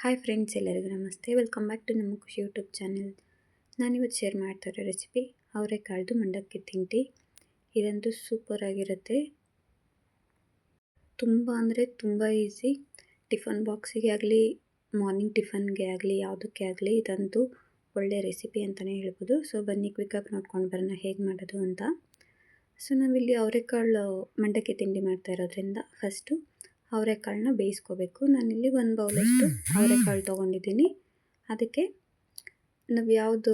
Hi friends ಎಲ್ಲರಿಗೂ ನಮಸ್ತೆ. Welcome back to ನಮ್ಮ ಖುಷಿ ಯೂಟ್ಯೂಬ್ ಚಾನೆಲ್ ನಾನಿವತ್ತು ಶೇರ್ ಮಾಡ್ತಾ ಇರೋ ರೆಸಿಪಿ ಅವರೆಕಾಳ್ದು ಮಂಡಕ್ಕಿ ತಿಂಡಿ ಇದಂತೂ ಸೂಪರ್ ಆಗಿರುತ್ತೆ. ತುಂಬ ಅಂದರೆ ತುಂಬ ಈಸಿ ಟಿಫನ್ ಬಾಕ್ಸಿಗೆ ಆಗಲಿ ಮಾರ್ನಿಂಗ್ ಟಿಫನ್ಗೆ ಆಗಲಿ, ಯಾವುದಕ್ಕೆ ಆಗಲಿ, ಇದಂತೂ ಒಳ್ಳೆ ರೆಸಿಪಿ ಅಂತಲೇ ಹೇಳ್ಬೋದು. ಸೊ ಬನ್ನಿ ಕ್ವಿಕ್ಕಾಗಿ ನೋಡ್ಕೊಂಡು ಬರೋಣ ಹೇಗೆ ಮಾಡೋದು ಅಂತ. ಸೊ ನಾವಿಲ್ಲಿ ಅವರೆಕಾಳು ಮಂಡಕ್ಕಿ ತಿಂಡಿ ಮಾಡ್ತಾ ಇರೋದ್ರಿಂದ ಫಸ್ಟು ಅವರೆಕಾಳನ್ನ ಬೇಯಿಸ್ಕೋಬೇಕು. ನಾನಿಲ್ಲಿ ಒಂದು ಬೌಲಷ್ಟು ಅವರೆಕಾಳು ತೊಗೊಂಡಿದ್ದೀನಿ. ಅದಕ್ಕೆ ನಾವು ಯಾವುದು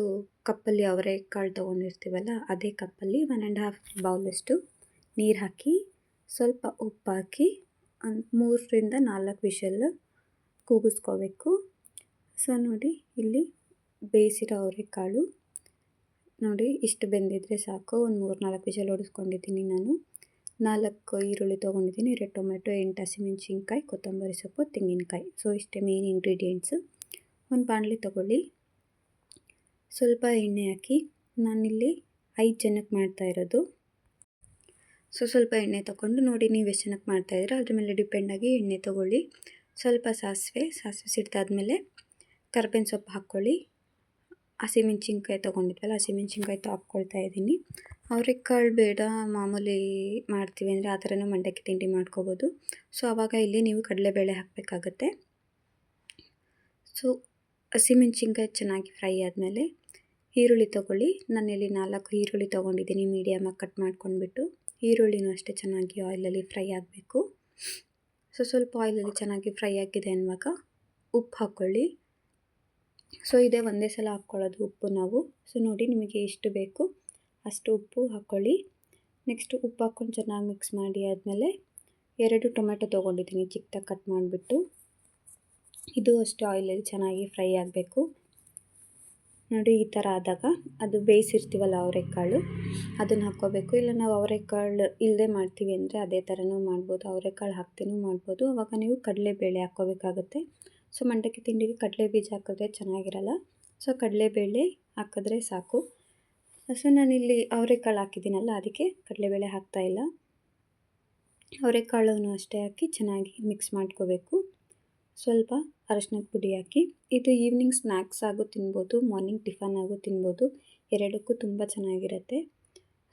ಕಪ್ಪಲ್ಲಿ ಅವರೆಕಾಳು ತೊಗೊಂಡಿರ್ತೀವಲ್ಲ, ಅದೇ ಕಪ್ಪಲ್ಲಿ ಒನ್ ಆ್ಯಂಡ್ ಹಾಫ್ ಬೌಲಷ್ಟು ನೀರು ಹಾಕಿ, ಸ್ವಲ್ಪ ಉಪ್ಪು ಹಾಕಿ, ಒಂದು ಮೂರರಿಂದ ನಾಲ್ಕು ವಿಷಲ್ ಕೂಗಿಸ್ಕೋಬೇಕು. ಸೊ ನೋಡಿ, ಇಲ್ಲಿ ಬೇಯಿಸಿರೋ ಅವರೆಕಾಳು ನೋಡಿ, ಇಷ್ಟು ಬೆಂದಿದ್ರೆ ಸಾಕು. ಒಂದು ಮೂರು ನಾಲ್ಕು ವಿಷಲ್ ಹೊಡಿಸ್ಕೊಂಡಿದ್ದೀನಿ ನಾನು. ನಾಲ್ಕು ಈರುಳ್ಳಿ ತೊಗೊಂಡಿದ್ದೀನಿ, ಎರಡು ಟೊಮೆಟೊ ಎಂಟು ಹಸಿಮೆಣ್ಸಿನ್ಕಾಯಿ, ಕೊತ್ತಂಬರಿ ಸೊಪ್ಪು, ತೆಂಗಿನಕಾಯಿ. ಸೊ ಇಷ್ಟೇ ಮೇನ್ ಇಂಗ್ರೀಡಿಯೆಂಟ್ಸು ಒಂದು ಬಾಣಲಿ ತೊಗೊಳ್ಳಿ. ಸ್ವಲ್ಪ ಎಣ್ಣೆ ಹಾಕಿ, ನಾನಿಲ್ಲಿ ಐದು ಜನಕ್ಕೆ ಮಾಡ್ತಾ ಇರೋದು. ಸೊ ಸ್ವಲ್ಪ ಎಣ್ಣೆ ತೊಗೊಂಡು ನೋಡಿ ನೀವು ಎಷ್ಟು ಜನಕ್ಕೆ ಮಾಡ್ತಾಯಿದ್ರೆ ಅದ್ರ ಮೇಲೆ ಡಿಪೆಂಡಾಗಿ ಎಣ್ಣೆ ತೊಗೊಳ್ಳಿ. ಸ್ವಲ್ಪ ಸಾಸಿವೆ ಸಾಸಿವೆ ಸಿಡ್ತಾದ್ಮೇಲೆ ಕರ್ಬೇವಿನ ಸೊಪ್ಪು ಹಾಕ್ಕೊಳ್ಳಿ ಹಸಿಮೆಣ್ಸಿನ್ಕಾಯಿ ತೊಗೊಂಡಿದ್ವಲ್ಲ ಹಸಿಮೆಣ್ಸಿನ್ಕಾಯಿ ಹಾಕ್ಕೊಳ್ತಾ ಇದ್ದೀನಿ. ಕಾಳು ಬೇಡ, ಮಾಮೂಲಿ ಮಾಡ್ತೀವಿ ಅಂದರೆ ಆ ಥರನೂ ಮಂಡಕ್ಕಿ ತಿಂಡಿ ಮಾಡ್ಕೋಬೋದು. ಸೊ ಆವಾಗ ಇಲ್ಲಿ ನೀವು ಕಡಲೆಬೇಳೆ ಹಾಕಬೇಕಾಗತ್ತೆ. ಸೊ ಹಸಿಮೆಣ್ಸಿನ್ಕಾಯಿ ಚೆನ್ನಾಗಿ ಫ್ರೈ ಆದಮೇಲೆ ಈರುಳ್ಳಿ ತೊಗೊಳ್ಳಿ. ನಾನಿಲ್ಲಿ ನಾಲ್ಕು ಈರುಳ್ಳಿ ತೊಗೊಂಡಿದ್ದೀನಿ ಮೀಡಿಯಮಾಗಿ ಕಟ್ ಮಾಡ್ಕೊಂಡ್ಬಿಟ್ಟು. ಈರುಳ್ಳಿನೂ ಅಷ್ಟೇ ಚೆನ್ನಾಗಿ ಆಯಿಲಲ್ಲಿ ಫ್ರೈ ಆಗಬೇಕು. ಸೊ, ಸ್ವಲ್ಪ ಆಯಿಲಲ್ಲಿ ಚೆನ್ನಾಗಿ ಫ್ರೈ ಆಗಿದೆ ಅನ್ನುವಾಗ ಉಪ್ಪು ಹಾಕ್ಕೊಳ್ಳಿ. ಸೊ ಇದೇ, ಒಂದೇ ಸಲ ಹಾಕ್ಕೊಳ್ಳೋದು ಉಪ್ಪು ನಾವು. ಸೊ ನೋಡಿ ನಿಮಗೆ ಎಷ್ಟು ಬೇಕು ಅಷ್ಟು ಉಪ್ಪು ಹಾಕ್ಕೊಳ್ಳಿ. ನೆಕ್ಸ್ಟ್ ಉಪ್ಪು ಹಾಕ್ಕೊಂಡು ಚೆನ್ನಾಗಿ ಮಿಕ್ಸ್ ಮಾಡಿ ಆದಮೇಲೆ ಎರಡು ಟೊಮೆಟೊ ತೊಗೊಂಡಿದ್ದೀನಿ ಚಿಕ್ಕದಾಗಿ ಕಟ್ ಮಾಡಿಬಿಟ್ಟು. ಇದು ಅಷ್ಟು ಆಯಿಲಲ್ಲಿ ಚೆನ್ನಾಗಿ ಫ್ರೈ ಆಗಬೇಕು. ನೋಡಿ ಈ ಥರ ಆದಾಗ ಅದು ಬೇಯಿಸಿರ್ತೀವಲ್ಲ ಅವರೆಕಾಳು, ಅದನ್ನು ಹಾಕ್ಕೋಬೇಕು. ಇಲ್ಲ ನಾವು ಅವರೆಕಾಳು ಇಲ್ಲದೆ ಮಾಡ್ತೀವಿ ಅಂದರೆ ಅದೇ ಥರನೂ ಮಾಡ್ಬೋದು, ಅವರೆಕಾಳು ಹಾಕ್ತೇನೂ ಮಾಡ್ಬೋದು. ಆವಾಗ ನೀವು ಕಡಲೆಬೇಳೆ ಹಾಕ್ಕೋಬೇಕಾಗುತ್ತೆ. ಸೊ ಮಂಡಕ್ಕಿ ತಿಂಡಿಗೆ ಕಡಲೆ ಬೀಜ ಹಾಕಿದ್ರೆ ಚೆನ್ನಾಗಿರಲ್ಲ. ಸೊ ಕಡಲೆಬೇಳೆ ಹಾಕಿದ್ರೆ ಸಾಕು. ಸೊ ನಾನಿಲ್ಲಿ ಅವರೆಕಾಳು ಹಾಕಿದ್ದೀನಲ್ಲ, ಅದಕ್ಕೆ ಕಡಲೆಬೇಳೆ ಹಾಕ್ತಾಯಿಲ್ಲ ಅವರೆಕಾಳನ್ನು ಅಷ್ಟೇ ಹಾಕಿ ಚೆನ್ನಾಗಿ ಮಿಕ್ಸ್ ಮಾಡ್ಕೋಬೇಕು. ಸ್ವಲ್ಪ ಅರಶಿನ ಪುಡಿ ಹಾಕಿ. ಇದು ಈವ್ನಿಂಗ್ ಸ್ನ್ಯಾಕ್ಸ್ ಆಗು ತಿನ್ಬೋದು, ಮಾರ್ನಿಂಗ್ ಟಿಫನ್ ಆಗು ತಿನ್ಬೋದು, ಎರಡಕ್ಕೂ ತುಂಬ ಚೆನ್ನಾಗಿರುತ್ತೆ.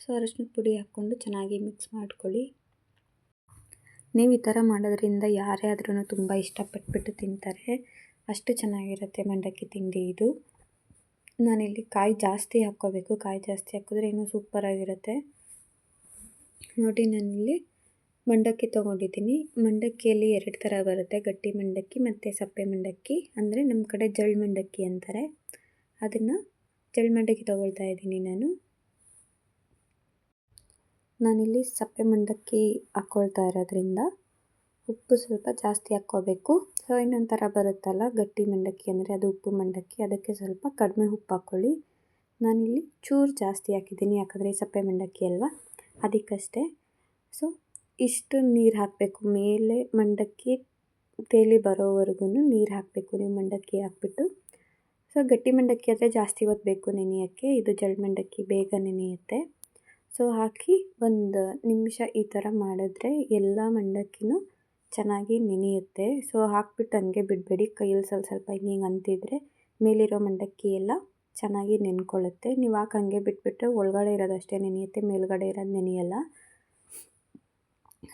ಸೊ ಅರಶಿನ ಪುಡಿ ಹಾಕ್ಕೊಂಡು ಚೆನ್ನಾಗಿ ಮಿಕ್ಸ್ ಮಾಡ್ಕೊಳ್ಳಿ. ನೀವು ಈ ಥರ ಮಾಡೋದ್ರಿಂದ ಯಾರೇ ಆದ್ರೂ ತುಂಬ ಇಷ್ಟಪಟ್ಬಿಟ್ಟು ತಿಂತಾರೆ. ಅಷ್ಟು ಚೆನ್ನಾಗಿರುತ್ತೆ ಮಂಡಕ್ಕಿ ತಿಂಡಿ ಇದು. ನಾನಿಲ್ಲಿ ಕಾಯಿ ಜಾಸ್ತಿ ಹಾಕ್ಕೋಬೇಕು. ಕಾಯಿ ಜಾಸ್ತಿ ಹಾಕಿದ್ರೆ ಇನ್ನೂ ಸೂಪರಾಗಿರುತ್ತೆ. ನೋಡಿ, ನಾನಿಲ್ಲಿ ಮಂಡಕ್ಕಿ ತೊಗೊಂಡಿದ್ದೀನಿ. ಮಂಡಕ್ಕಿಯಲ್ಲಿ ಎರಡು ಥರ ಬರುತ್ತೆ. ಗಟ್ಟಿ ಮಂಡಕ್ಕಿ ಮತ್ತು ಸಪ್ಪೆ ಮಂಡಕ್ಕಿ. ಅಂದರೆ ನಮ್ಮ ಕಡೆ ಜಳ್ ಮಂಡಕ್ಕಿ ಅಂತಾರೆ. ಅದನ್ನು ಜಳ್ ಮಂಡಕ್ಕಿ ತೊಗೊಳ್ತಾ ಇದ್ದೀನಿ ನಾನು. ನಾನಿಲ್ಲಿ ಸಪ್ಪೆ ಮಂಡಕ್ಕಿ ಹಾಕ್ಕೊಳ್ತಾ ಇರೋದ್ರಿಂದ ಉಪ್ಪು ಸ್ವಲ್ಪ ಜಾಸ್ತಿ ಹಾಕ್ಕೋಬೇಕು. ಸೊ ಇನ್ನೊಂಥರ ಬರುತ್ತಲ್ಲ, ಗಟ್ಟಿ ಮಂಡಕ್ಕಿ ಅಂದರೆ ಅದು ಉಪ್ಪು ಮಂಡಕ್ಕಿ, ಅದಕ್ಕೆ ಸ್ವಲ್ಪ ಕಡಿಮೆ ಉಪ್ಪು ಹಾಕ್ಕೊಳ್ಳಿ. ನಾನಿಲ್ಲಿ ಚೂರು ಜಾಸ್ತಿ ಹಾಕಿದ್ದೀನಿ, ಯಾಕಂದರೆ ಸಪ್ಪೆ ಮಂಡಕ್ಕಿ ಅಲ್ವಾ? ಅದಕ್ಕಷ್ಟೇ. ಸೊ ಇಷ್ಟು ನೀರು ಹಾಕಬೇಕು. ಮೇಲೆ ಮಂಡಕ್ಕಿ ತೇಲಿ ಬರೋವರೆಗೂ ನೀರು ಹಾಕಬೇಕು. ನೀವು ಮಂಡಕ್ಕಿ ಹಾಕ್ಬಿಟ್ಟು. ಸೊ ಗಟ್ಟಿ ಮಂಡಕ್ಕಿ ಆದರೆ ಜಾಸ್ತಿ ಹೊತ್ತು ಬೇಕು ನೆನೆಯೋಕ್ಕೆ. ಇದು ಜಳ್ ಮಂಡಕ್ಕಿ, ಬೇಗ ನೆನೆಯುತ್ತೆ. ಸೊ ಹಾಕಿ ಒಂದು ನಿಮಿಷ ಈ ಥರ ಮಾಡಿದ್ರೆ ಎಲ್ಲ ಮಂಡಕ್ಕಿನೂ ಚೆನ್ನಾಗಿ ನೆನೆಯುತ್ತೆ. ಸೊ ಹಾಕ್ಬಿಟ್ಟು ಹಂಗೆ ಬಿಡಬೇಡಿ. ಕೈಯಲ್ಲಿ ಸ್ವಲ್ಪ ಸ್ವಲ್ಪ ಹಿಂಗೆ ಅಂತಿದ್ರೆ ಮೇಲಿರೋ ಮಂಡಕ್ಕಿ ಎಲ್ಲ ಚೆನ್ನಾಗಿ ನೆನ್ಕೊಳ್ಳುತ್ತೆ. ನೀವು ಹಾಕಿ ಹಂಗೆ ಬಿಟ್ಬಿಟ್ರೆ ಒಳಗಡೆ ಇರೋದಷ್ಟೇ ನೆನೆಯುತ್ತೆ, ಮೇಲ್ಗಡೆ ಇರೋದು ನೆನೆಯಲ್ಲ.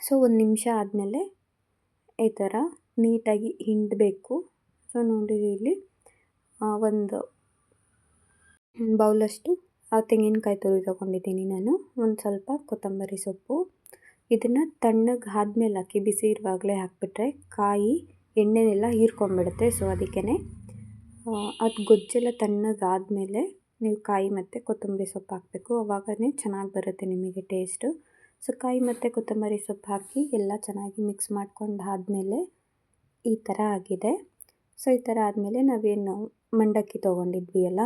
ಸೊ ಒಂದು ನಿಮಿಷ ಆದಮೇಲೆ ಈ ಥರ ನೀಟಾಗಿ ಹಿಂಡಬೇಕು. ಸೊ ನೋಡಿ ಇಲ್ಲಿ ಒಂದು ಬೌಲಷ್ಟು ತೆಂಗಿನಕಾಯಿ ತುರಿ ತೊಗೊಂಡಿದ್ದೀನಿ ನಾನು. ಒಂದು ಸ್ವಲ್ಪ ಕೊತ್ತಂಬರಿ ಸೊಪ್ಪು. ಇದನ್ನು ತಣ್ಣಗೆ ಆದ್ಮೇಲೆ ಹಾಕಿ, ಬಿಸಿ ಇರುವಾಗಲೇ ಹಾಕಿಬಿಟ್ರೆ ಕಾಯಿ, ಎಣ್ಣೆನೆಲ್ಲ ಹೀರ್ಕೊಂಡ್ಬಿಡುತ್ತೆ. ಸೊ ಅದಕ್ಕೇ ಅದು ಗೊಜ್ಜೆಲ್ಲ ತಣ್ಣಗಾದಮೇಲೆ ನೀವು ಕಾಯಿ ಮತ್ತು ಕೊತ್ತಂಬರಿ ಸೊಪ್ಪು ಹಾಕಬೇಕು. ಅವಾಗನೇ ಚೆನ್ನಾಗಿ ಬರುತ್ತೆ ನಿಮಗೆ ಟೇಸ್ಟು. ಸೊ ಕಾಯಿ ಮತ್ತು ಕೊತ್ತಂಬರಿ ಸೊಪ್ಪು ಹಾಕಿ ಎಲ್ಲ ಚೆನ್ನಾಗಿ ಮಿಕ್ಸ್ ಮಾಡ್ಕೊಂಡು ಆದಮೇಲೆ ಈ ಥರ ಆಗಿದೆ. ಸೊ ಈ ಥರ ಆದಮೇಲೆ ನಾವೇನು ಮಂಡಕ್ಕಿ ತೊಗೊಂಡಿದ್ವಿ ಅಲ್ಲ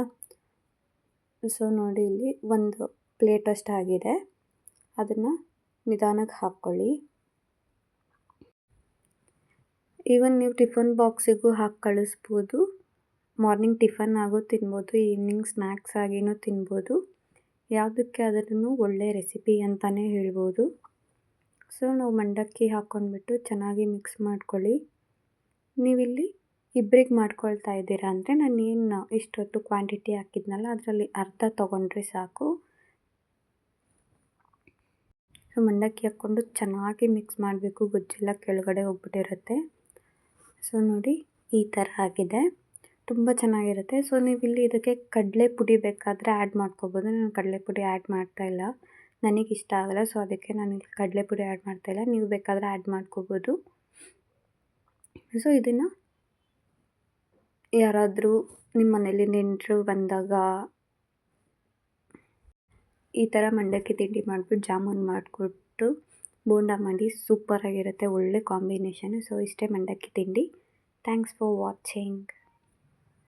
ಸೊ ನೋಡಿ ಇಲ್ಲಿ ಒಂದು ಪ್ಲೇಟಷ್ಟು ಆಗಿದೆ. ಅದನ್ನು ನಿಧಾನಕ್ಕೆ ಹಾಕ್ಕೊಳ್ಳಿ. ಈವನ್ ನೀವು ಟಿಫನ್ ಬಾಕ್ಸಿಗೂ ಹಾಕಿ ಕಳಿಸ್ಬೋದು. ಮಾರ್ನಿಂಗ್ ಟಿಫನ್ ಆಗು ತಿನ್ಬೋದು ಈವ್ನಿಂಗ್ ಸ್ನ್ಯಾಕ್ಸ್ ಆಗಿನೂ ತಿನ್ಬೋದು. ಯಾವುದಕ್ಕೆ ಆದ್ರೂ ಒಳ್ಳೆ ರೆಸಿಪಿ ಅಂತಲೇ ಹೇಳ್ಬೋದು. ಸೊ ನಾವು ಮಂಡಕ್ಕಿ ಹಾಕ್ಕೊಂಡ್ಬಿಟ್ಟು ಚೆನ್ನಾಗಿ ಮಿಕ್ಸ್ ಮಾಡ್ಕೊಳ್ಳಿ. ನೀವಿಲ್ಲಿ ಇಬ್ರಿಗೆ ಮಾಡ್ಕೊಳ್ತಾ ಇದ್ದೀರಾ ಅಂದರೆ ನಾನು ಏನು ಇಷ್ಟೊತ್ತು ಕ್ವಾಂಟಿಟಿ ಹಾಕಿದ್ನಲ್ಲ ಅದರಲ್ಲಿ ಅರ್ಧ ತೊಗೊಂಡ್ರೆ ಸಾಕು. ಸೊ, ಮಂಡಕ್ಕಿ ಹಾಕ್ಕೊಂಡು ಚೆನ್ನಾಗಿ ಮಿಕ್ಸ್ ಮಾಡಬೇಕು. ಗೊಜ್ಜೆಲ್ಲ ಕೆಳಗಡೆ ಹೋಗ್ಬಿಟ್ಟಿರುತ್ತೆ. ಸೊ, ನೋಡಿ ಈ ಥರ ಆಗಿದೆ. ತುಂಬ ಚೆನ್ನಾಗಿರುತ್ತೆ. ಸೊ ನೀವು ಇಲ್ಲಿ ಇದಕ್ಕೆ ಕಡಲೆ ಪುಡಿ ಬೇಕಾದರೆ ಆ್ಯಡ್ ಮಾಡ್ಕೋಬೋದು. ನಾನು ಕಡಲೆ ಪುಡಿ ಆ್ಯಡ್ ಮಾಡ್ತಾಯಿಲ್ಲ ನನಗೆ ಇಷ್ಟ ಆಗಲ್ಲ. ಸೊ, ಅದಕ್ಕೆ ನಾನು ಕಡಲೆ ಪುಡಿ ಆ್ಯಡ್ ಮಾಡ್ತಾಯಿಲ್ಲ ನೀವು ಬೇಕಾದರೆ ಆ್ಯಡ್ ಮಾಡ್ಕೋಬೋದು. ಸೊ, ಇದನ್ನು ಯಾರಾದರೂ ನಿಮ್ಮ ಮನೇಲಿ ನೆಂಟರು ಬಂದಾಗ ಈ ಥರ ಮಂಡಕ್ಕಿ ತಿಂಡಿ ಮಾಡಿಬಿಟ್ಟು ಜಾಮೂನ್ ಮಾಡಿಕೊಟ್ಟು ಬೋಂಡ ಮಾಡಿ ಸೂಪರಾಗಿರುತ್ತೆ ಒಳ್ಳೆ ಕಾಂಬಿನೇಷನು ಸೊ ಇಷ್ಟೇ ಮಂಡಕ್ಕಿ ತಿಂಡಿ. Thanks for watching